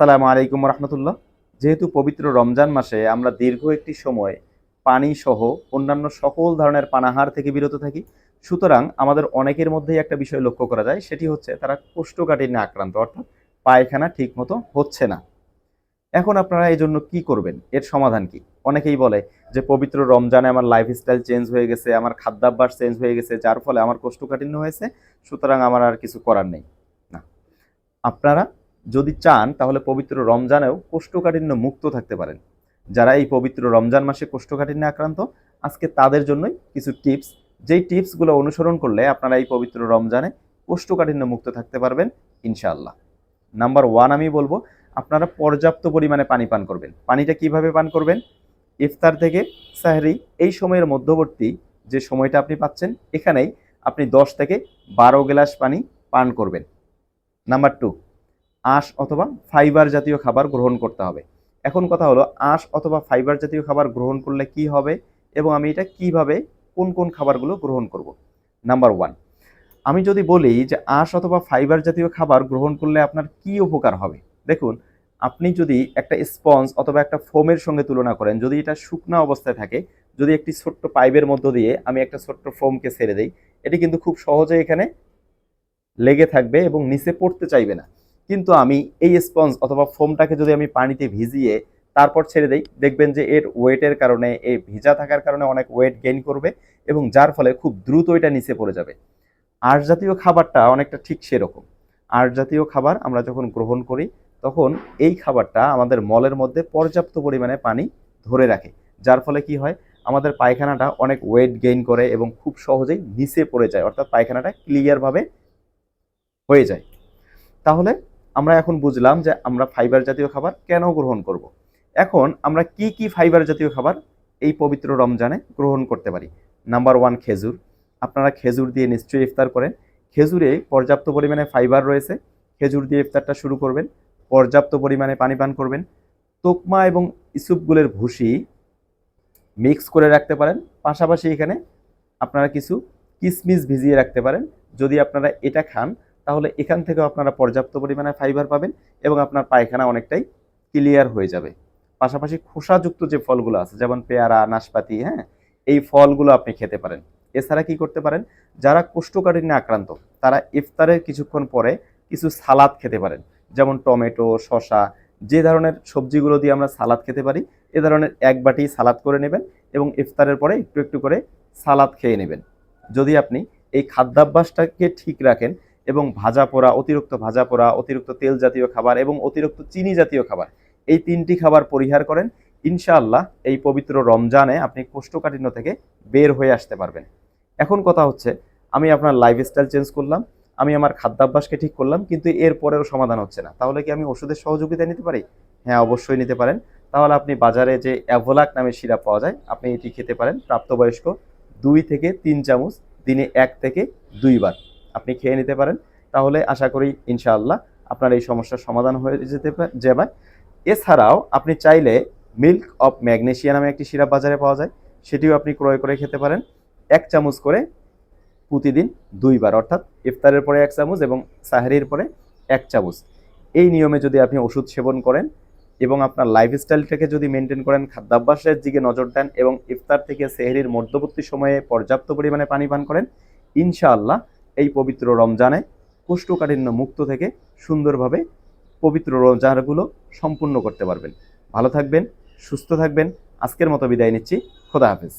আসসালামু আলাইকুম রহমতুল্লাহ। যেহেতু পবিত্র রমজান মাসে আমরা দীর্ঘ একটি সময় পানি সহ অন্যান্য সকল ধরনের পানাহার থেকে বিরত থাকি, সুতরাং আমাদের অনেকের মধ্যেই একটা বিষয় লক্ষ্য করা যায়, সেটি হচ্ছে তারা কোষ্ঠকাঠিন্যে আক্রান্ত, অর্থাৎ পায়খানা ঠিকমতো হচ্ছে না। এখন আপনারা এই জন্য কি করবেন? এর সমাধান কি? অনেকেই বলে যে, পবিত্র রমজানে আমার লাইফস্টাইল চেঞ্জ হয়ে গেছে, আমার খাদ্যাভ্যাস চেঞ্জ হয়ে গেছে, যার ফলে আমার কোষ্ঠকাঠিন্য হয়েছে, সুতরাং আমার আর কিছু করার নেই। না। আপনারা যদি চান, তাহলে পবিত্র রমজানেও কোষ্ঠকাঠিন্য মুক্ত থাকতে পারেন। যারা এই পবিত্র রমজান মাসে কোষ্ঠকাঠিন্যে আক্রান্ত, আজকে তাদের জন্যই কিছু টিপস। যেই টিপসগুলো অনুসরণ করলে আপনারা এই পবিত্র রমজানে কোষ্ঠকাঠিন্য মুক্ত থাকতে পারবেন, ইনশাআল্লাহ। নাম্বার ওয়ান আমি বলব, আপনারা পর্যাপ্ত পরিমাণে পানি পান করবেন। পানিটা কীভাবে পান করবেন? ইফতার থেকে সাহরি, এই সময়ের মধ্যবর্তী যে সময়টা আপনি পাচ্ছেন, এখানেই আপনি দশ থেকে বারো গ্লাস পানি পান করবেন। নাম্বার টু আঁশ অথবা ফাইবার জাতীয় খাবার গ্রহণ করতে হবে। এখন কথা হলো, আঁশ অথবা ফাইবার জাতীয় খাবার গ্রহণ করলে কি হবে এবং আমি এটা কীভাবে, কোন কোন খাবারগুলো গ্রহণ করব? নাম্বার ওয়ান আমি যদি বলি যে আঁশ অথবা ফাইবার জাতীয় খাবার গ্রহণ করলে আপনার কি উপকার হবে? দেখুন, আপনি যদি একটা স্পঞ্জ অথবা একটা ফোমের সঙ্গে তুলনা করেন, যদি এটা শুকনো অবস্থায় থাকে, যদি একটি ছোট্ট পাইপের মধ্য দিয়ে আমি একটা ছোট্ট ফোমকে ছেড়ে দেই, এটি কিন্তু খুব সহজে এখানে লেগে থাকবে এবং নিচে পড়তে চাইবে না। কিন্তু আমি এই স্পঞ্জ অথবা ফোমটাকে যদি আমি পানিতে ভিজিয়ে তারপর ছেড়ে দেই, দেখবেন যে এর ওয়েটের কারণে এই ভিজা থাকার কারণে অনেক ওয়েট গেইন করবে এবং যার ফলে খুব দ্রুত এটা নিচে পড়ে যাবে। আঁশ জাতীয় খাবারটা অনেকটা ঠিক সেরকম। আঁশ জাতীয় খাবার আমরা যখন গ্রহণ করি, তখন এই খাবারটা আমাদের মলের মধ্যে পর্যাপ্ত পরিমাণে পানি ধরে রাখে। যার ফলে কি হয়? আমাদের পায়খানাটা অনেক ওয়েট গেইন করে এবং খুব সহজেই নিচে পড়ে যায়, অর্থাৎ পায়খানাটা ক্লিয়ারভাবে হয়ে যায়। তাহলে আমরা এখন বুঝলাম যে আমরা ফাইবার জাতীয় খাবার কেন গ্রহণ করব। এখন আমরা কি কি ফাইবার জাতীয় খাবার এই পবিত্র রমজানে গ্রহণ করতে পারি? নাম্বার ওয়ান খেজুর। আপনারা খেজুর দিয়ে নিশ্চয়ই ইফতার করেন। খেজুরে পর্যাপ্ত পরিমাণে ফাইবার রয়েছে। খেজুর দিয়ে ইফতারটা শুরু করবেন। পর্যাপ্ত পরিমাণে পানি পান করবেন। তোকমা এবং ইসুপগুলের ভুসি মিক্স করে রাখতে পারেন। পাশাপাশি এখানে আপনারা কিছু কিশমিশ ভিজিয়ে রাখতে পারেন। যদি আপনারা এটা খান তাহলে এখান থেকেও আপনারা পর্যাপ্ত পরিমাণে ফাইবার পাবেন এবং আপনার পায়খানা অনেকটাই ক্লিয়ার হয়ে যাবে। পাশাপাশি খোসাযুক্ত যে ফলগুলো আছে, যেমন পেয়ারা, নাশপাতি হ্যাঁ এই ফলগুলো আপনি খেতে পারেন। এছাড়া কি করতে পারেন? যারা কোষ্ঠকাঠিন্যে আক্রান্ত, তারা ইফতারের কিছুক্ষণ পরে কিছু সালাদ খেতে পারেন। যেমন টমেটো, শসা, যে ধরনের সবজিগুলো দিয়ে আমরা সালাদ খেতে পারি, এ ধরনের এক বাটি সালাদ করে নেবেন এবং ইফতারের পরে একটু একটু করে সালাদ খেয়ে নেবেন। যদি আপনি এই খাদ্যাভ্যাসটাকে ঠিক রাখেন এবং ভাজা পোড়া, অতিরিক্ত ভাজা পোড়া, অতিরিক্ত তেল জাতীয় খাবার এবং অতিরিক্ত চিনি জাতীয় খাবার, এই তিনটি খাবার পরিহার করেন। ইনশাআল্লাহ এই পবিত্র রমজানে আপনি কোষ্ঠকাঠিন্য থেকে বের হয়ে আসতে পারবেন। এখন কথা হচ্ছে, আমি আপনার লাইফস্টাইল চেঞ্জ করলাম, আমি আমার খাদ্যাভ্যাসকে ঠিক করলাম, কিন্তু এর পরেও সমাধান হচ্ছে না। তাহলে কি আমি ওষুধের সহযোগিতা নিতে পারি? হ্যাঁ অবশ্যই নিতে পারেন। তাহলে আপনি বাজারে যে অ্যাভোলাক নামের সিরাপ পাওয়া যায়, আপনি এটি খেতে পারেন। প্রাপ্তবয়স্ক দুই থেকে তিন চামচ, দিনে এক থেকে দুইবার। আপনি খেয়ে নিতে পারেন। তাহলে আশা করি ইনশাআল্লাহ আপনার এই সমস্যার সমাধান হয়ে যেতে যাবে। এছাড়াও আপনি চাইলে মিল্ক অফ ম্যাগনেশিয়া নামে একটি সিরাপ বাজারে পাওয়া যায়। সেটিও আপনি ক্রয় করে খেতে পারেন। এক চামচ করে প্রতিদিন দুইবার, অর্থাৎ ইফতারের পরে এক চামচ এবং সাহারির পরে এক চামচ। এই নিয়মে যদি আপনি ওষুধ সেবন করেন এবং আপনার লাইফস্টাইলটাকে যদি মেনটেন করেন, খাদ্যাভ্যাসের দিকে নজর দেন এবং ইফতার থেকে সেহরির মধ্যবর্তী সময়ে পর্যাপ্ত পরিমাণে পানি পান করেন, ইনশাআল্লাহ এই পবিত্র রমজানে কোষ্ঠকাঠিন্য মুক্ত থেকে সুন্দরভাবে পবিত্র রোজাগুলো সম্পূর্ণ করতে পারবেন। ভালো থাকবেন, সুস্থ থাকবেন। আজকের মতো বিদায় নিচ্ছি। খোদা হাফেজ।